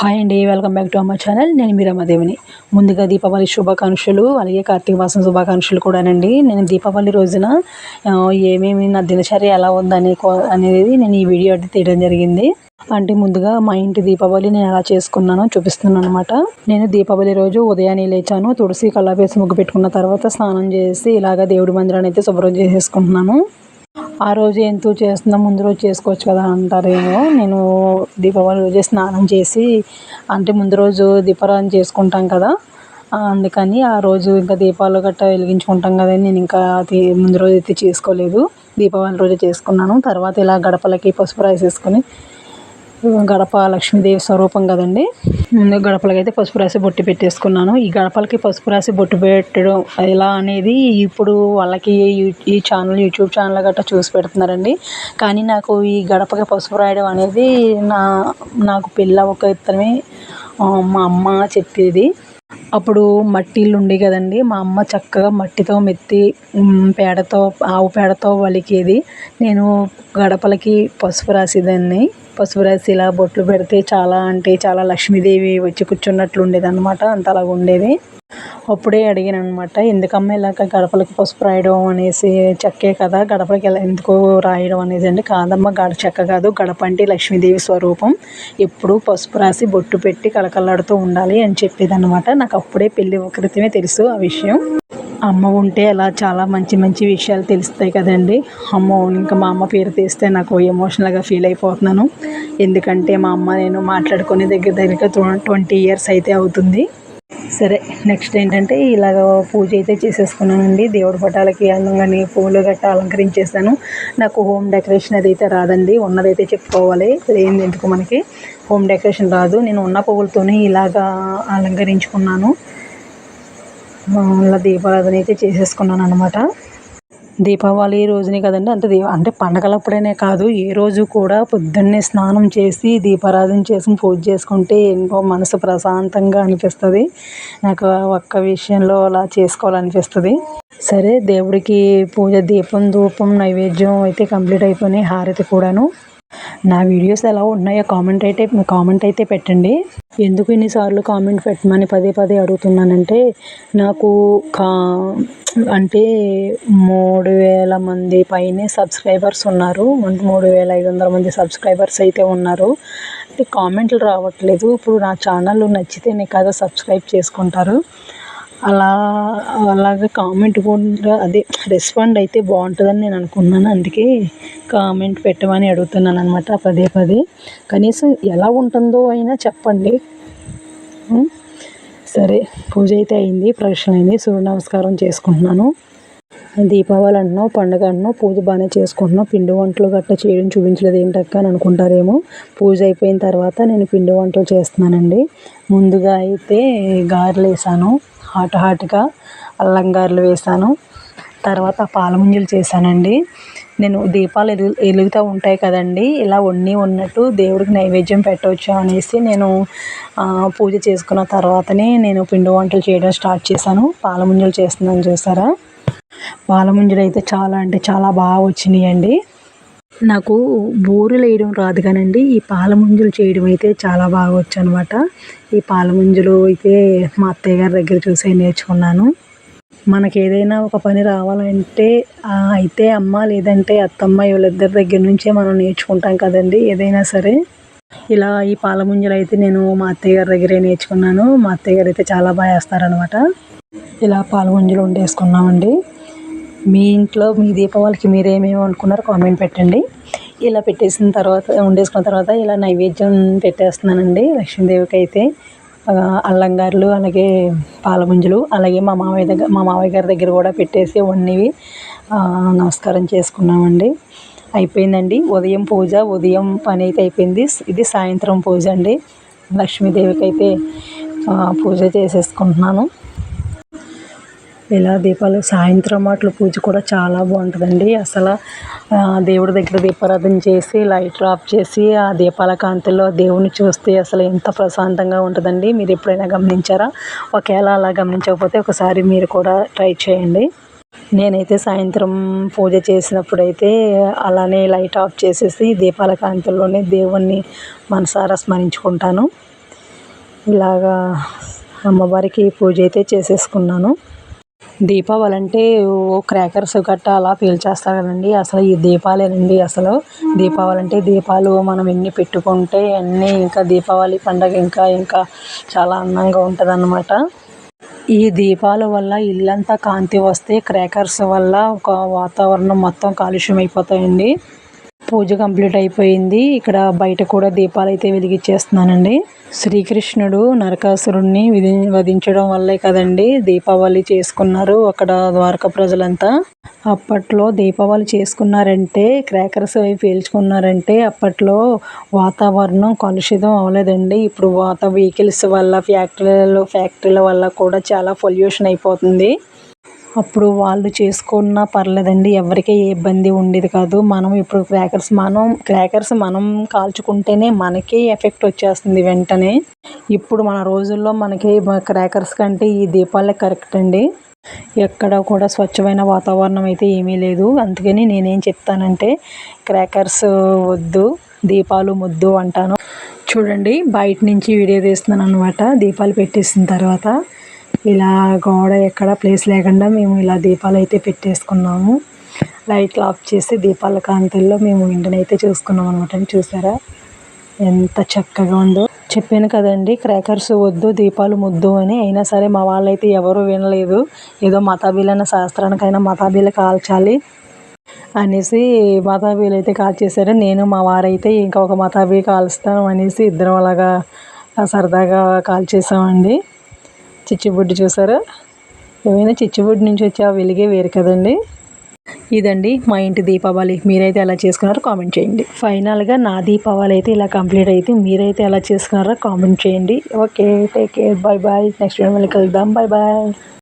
Hi అండి welcome back to Amma channel నేను మీ రమాదేవిని. ముందుగా దీపావళి శుభాకాంక్షలు అలాగే కార్తీక మాసం శుభాకాంక్షలు కూడానండి. నేను దీపావళి రోజున ఏమేమి నా దినచర్య ఎలా ఉందని అనేది నేను ఈ వీడియో అయితే తీయడం జరిగింది. అంటే ముందుగా మా ఇంటి దీపావళి నేను ఎలా చేసుకున్నానో చూపిస్తున్నాను అనమాట నేను దీపావళి రోజు ఉదయాన్నే లేచాను తులసి కల్లాపేసి ముగ్గు పెట్టుకున్న తర్వాత స్నానం చేసి ఇలాగ దేవుడి మందిరాన్ని అయితే శుభ్రం చేసేసుకుంటున్నాను. ఆ రోజు ఎంతో చేస్తున్నా ముందు రోజు చేసుకోవచ్చు కదా అంటారేమో. నేను దీపావళి రోజే స్నానం చేసి అంటే ముందు రోజు దీపారాధన చేసుకుంటాం కదా. అందుకని ఆ రోజు ఇంకా దీపాలు గట్రా వెలిగించుకుంటాం కదా నేను ఇంకా అది ముందు రోజు అయితే చేసుకోలేదు. దీపావళి రోజే చేసుకున్నాను. తర్వాత ఇలా గడపలకి పసుపు రాసేసుకొని గడప లక్ష్మీదేవి స్వరూపం కదండి. ముందు గడపలకి అయితే పసుపు రాసి బొట్టు పెట్టేసుకున్నాను. ఈ గడపలకి పసుపు రాసి బొట్టు పెట్టడం ఎలా అనేది ఇప్పుడు వాళ్ళకి ఈ- ఛానల్ యూట్యూబ్ ఛానల్ గట్రా చూసి పెడుతున్నారండి. కానీ నాకు ఈ గడపకి పసుపు రాయడం అనేది నా నాకు పిల్ల ఒక ఇతరమే మా అమ్మ చెప్పేది. అప్పుడు మట్టి ఇల్లు ఉండే కదండి. మా అమ్మ చక్కగా మట్టితో మెత్తి పేడతో ఆవు పేడతో వలికేది. నేను గడపలకి పసుపు రాసేదాన్ని. పసుపు రాసి ఇలా బొట్లు పెడితే చాలా అంటే చాలా లక్ష్మీదేవి వచ్చి కూర్చున్నట్లు ఉండేది అనమాట అంత అలాగ ఉండేది. అప్పుడే అడిగాను అనమాట ఎందుకమ్మా ఇలాగ గడపలకి పసుపు రాయడం అనేసి చెక్కే కదా గడపలకి ఇలా ఎందుకు రాయడం అనేసి? అంటే కాదమ్మా గడ చెక్క కాదు గడప అంటే లక్ష్మీదేవి స్వరూపం. ఎప్పుడు పసుపు రాసి బొట్టు పెట్టి కళకళలాడుతూ ఉండాలి అని చెప్పేది అనమాట నాకు అప్పుడే పెళ్ళి క్రితమే తెలుసు ఆ విషయం. అమ్మ ఉంటే అలా చాలా మంచి మంచి విషయాలు తెలుస్తాయి కదండి. అమ్మ ఇంకా మా అమ్మ పేరు తీస్తే నాకు ఎమోషనల్గా ఫీల్ అయిపోతున్నాను. ఎందుకంటే మా అమ్మ నేను మాట్లాడుకునే దగ్గర దగ్గర ట్వంటీ ఇయర్స్ అయితే అవుతుంది. సరే నెక్స్ట్ ఏంటంటే ఇలాగ పూజ అయితే చేసేసుకున్నానండి. దేవుడి పటాలకి అందంగాని పూలు గట్ట అలంకరించేసాను నాకు హోమ్ డెకరేషన్ అది అయితే రాదండి. ఉన్నదైతే చెప్పుకోవాలి. లేనిది ఎందుకు మనకి? హోమ్ డెకరేషన్ రాదు. నేను ఉన్న పువ్వులతోనే ఇలాగా అలంకరించుకున్నాను. అలా దీపారాధన అయితే చేసేసుకున్నాను అనమాట దీపావళి రోజునే కదండి అంటే దీ అంటే పండగలప్పుడనే కాదు ఏ రోజు కూడా పొద్దున్నే స్నానం చేసి దీపారాధన చేసి పూజ చేసుకుంటే ఎంతో మనసు ప్రశాంతంగా అనిపిస్తుంది. నాకు ఒక్క విషయంలో అలా చేసుకోవాలనిపిస్తుంది. సరే దేవుడికి పూజ దీపం ధూపం నైవేద్యం అయితే కంప్లీట్ అయిపోయినాయి హారతి కూడాను. నా వీడియోస్ ఎలా ఉన్నాయో కామెంట్ అయితే కామెంట్ అయితే పెట్టండి. ఎందుకు ఇన్నిసార్లు కామెంట్ పెట్టమని పదే పదే అడుగుతున్నానంటే నాకు కా అంటే మూడు వేల మంది పైనే సబ్స్క్రైబర్స్ ఉన్నారు. అంటే మూడు వేల ఐదు వందల మంది సబ్స్క్రైబర్స్ అయితే ఉన్నారు. అంటే కామెంట్లు రావట్లేదు. ఇప్పుడు నా ఛానల్ నచ్చితేనే కదా సబ్స్క్రైబ్ చేసుకుంటారు. అలా అలాగే కామెంట్ కూడా అదే రెస్పాండ్ అయితే బాగుంటుందని నేను అనుకున్నాను. అందుకే కామెంట్ పెట్టమని అడుగుతున్నాను అనమాట పదే పదే. కనీసం ఎలా ఉంటుందో అయినా చెప్పండి. సరే పూజ అయితే అయింది ప్రదక్షిణ అయింది సూర్య నమస్కారం చేసుకుంటున్నాను. దీపావళి అంటున్నావు పండుగ అంటున్నావు పూజ బాగానే చేసుకుంటున్నావు పిండి వంటలు గట్రా చేయడం చూపించలేదు ఏంటక్క అని అనుకుంటారేమో. పూజ అయిపోయిన తర్వాత నేను పిండి వంటలు చేస్తున్నానండి. ముందుగా అయితే గారెలు వేసాను. హాట్ హాట్గా అల్లం గారెలు వేసాను. తర్వాత పాలముంజలు చేశానండి. నేను దీపాలు ఎలుగు వెలుగుతూ ఉంటాయి కదండి. ఇలా ఉన్ని ఉన్నట్టు దేవుడికి నైవేద్యం పెట్టవచ్చు అనేసి నేను పూజ చేసుకున్న తర్వాతనే నేను పిండి వంటలు చేయడం స్టార్ట్ చేశాను. పాలముంజలు చేస్తున్నాను చూసారా? పాలముంజలు అయితే చాలా అంటే చాలా బాగా వచ్చినాయండి. నాకు బూరెలు వేయడం రాదు కానండి. ఈ పాలముంజలు చేయడం అయితే చాలా బాగా వచ్చు అనమాట ఈ పాలముంజలు అయితే మా అత్తయ్య గారి దగ్గర చూసే నేర్చుకున్నాను. మనకి ఏదైనా ఒక పని రావాలంటే అయితే అమ్మ లేదంటే అత్తమ్మ వీళ్ళిద్దరి దగ్గర నుంచే మనం నేర్చుకుంటాం కదండి ఏదైనా సరే. ఇలా ఈ పాలముంజలు అయితే నేను మా అత్తయ్య గారి దగ్గరే నేర్చుకున్నాను. మా అత్తయ్య గారు అయితే చాలా బాగా వేస్తారనమాట ఇలా పాలముంజలు వండేసుకున్నామండి. మీ ఇంట్లో మీ దీపావళికి మీరేమేమి అనుకున్నారో కామెంట్ పెట్టండి. ఇలా పెట్టేసిన తర్వాత వండేసుకున్న తర్వాత ఇలా నైవేద్యం పెట్టేస్తున్నానండి. లక్ష్మీదేవికి అయితే అల్లంగారులు అలాగే పాలముంజలు అలాగే మా మావయ్య దగ్గర మా మావయ్య గారి దగ్గర కూడా పెట్టేసి వండివి నమస్కారం చేసుకున్నామండి. అయిపోయిందండి. ఉదయం పూజ ఉదయం పని అయితే అయిపోయింది. ఇది సాయంత్రం పూజ అండి. లక్ష్మీదేవికి అయితే పూజ చేసేసుకుంటున్నాను. ఇలా దీపాలు సాయంత్రం అట్లా పూజ కూడా చాలా బాగుంటుందండి. అసలు దేవుడి దగ్గర దీపారాధన చేసి లైట్లు ఆఫ్ చేసి ఆ దీపాల కాంతిలో దేవుని చూస్తే అసలు ఎంత ప్రశాంతంగా ఉంటుందండి. మీరు ఎప్పుడైనా గమనించారా? ఒకవేళ అలా గమనించకపోతే ఒకసారి మీరు కూడా ట్రై చేయండి. నేనైతే సాయంత్రం పూజ చేసినప్పుడైతే అలానే లైట్ ఆఫ్ చేసేసి దీపాల కాంతుల్లోనే దేవుణ్ణి మనసారా స్మరించుకుంటాను. ఇలాగా అమ్మవారికి పూజ అయితే చేసేసుకున్నాను. దీపావళి అంటే ఓ క్రాకర్స్ గట్ట అలా పేల్చేస్తారు కదండి. అసలు ఈ దీపాలేనండి అసలు. దీపావళి అంటే దీపాలు మనం ఎన్ని పెట్టుకుంటే అన్నీ ఇంకా దీపావళి పండగ ఇంకా ఇంకా చాలా అందంగా ఉంటుంది అన్నమాట ఈ దీపాల వల్ల ఇల్లంతా కాంతి వస్తే క్రాకర్స్ వల్ల ఒక వాతావరణం మొత్తం కాలుష్యం అయిపోతాయండి పూజ కంప్లీట్ అయిపోయింది. ఇక్కడ బయట కూడా దీపాలు అయితే వెలిగించేస్తున్నానండి. శ్రీకృష్ణుడు నరకాసురుణ్ణి విధి వధించడం వల్లే కదండి దీపావళి చేసుకున్నారు అక్కడ ద్వారక ప్రజలంతా. అప్పట్లో దీపావళి చేసుకున్నారంటే క్రాకర్స్ అవి పేల్చుకున్నారంటే అప్పట్లో వాతావరణం కలుషితం అవ్వలేదండి. ఇప్పుడు వాత వెహికల్స్ వల్ల ఫ్యాక్టరీలలో ఫ్యాక్టరీల వల్ల కూడా చాలా పొల్యూషన్ అయిపోతుంది. అప్పుడు వాళ్ళు చేసుకున్నా పర్లేదండి ఎవరికీ ఏ ఇబ్బంది ఉండేది కాదు. మనం ఇప్పుడు క్రాకర్స్ మనం క్రాకర్స్ మనం కాల్చుకుంటేనే మనకే ఎఫెక్ట్ వచ్చేస్తుంది వెంటనే. ఇప్పుడు మన రోజుల్లో మనకి క్రాకర్స్ కంటే ఈ దీపాలే కరెక్ట్ అండి. ఎక్కడ కూడా స్వచ్ఛమైన వాతావరణం అయితే ఏమీ లేదు. అందుకని నేనేం చెప్తానంటే క్రాకర్స్ వద్దు దీపాలు ముద్దు అంటాను. చూడండి బయట నుంచి వీడియో తీస్తున్నాను అనమాట దీపాలు పెట్టేసిన తర్వాత ఇలా గోడ ఎక్కడ ప్లేస్ లేకుండా మేము ఇలా దీపాలు అయితే పెట్టేసుకున్నాము. లైట్లు ఆఫ్ చేసి దీపాల కాంతుల్లో మేము ఇంటినైతే చూసుకున్నాం అనమాట చూసారా? ఎంత చక్కగా ఉందో. చెప్పాను కదండి క్రాకర్స్ వద్దు దీపాలు ముద్దు అని. అయినా సరే మా వాళ్ళైతే ఎవరూ వినలేదు. ఏదో మతాబీలైన శాస్త్రానికైనా మతాబీలు కాల్చాలి అనేసి మతాబీలు అయితే కాల్చేశారు. నేను మా వారైతే ఇంకా ఒక మతాబీ కాల్స్తాం అనేసి ఇద్దరం అలాగా సరదాగా కాల్చేసామండి. చిచ్చుబుడ్డి చూసారా? ఏమైనా చిచ్చుబుడ్డి నుంచి వచ్చే ఆ వెలిగే వేరు కదండి. ఇదండి మా ఇంటి దీపావళి. మీరైతే ఎలా చేసుకున్నారో కామెంట్ చేయండి. ఫైనల్గా నా దీపావళి అయితే ఇలా కంప్లీట్ అయితే మీరైతే ఎలా చేసుకున్నారో కామెంట్ చేయండి. Okay take care. Bye bye. Next video మళ్ళీ కలుద్దాం. Bye bye.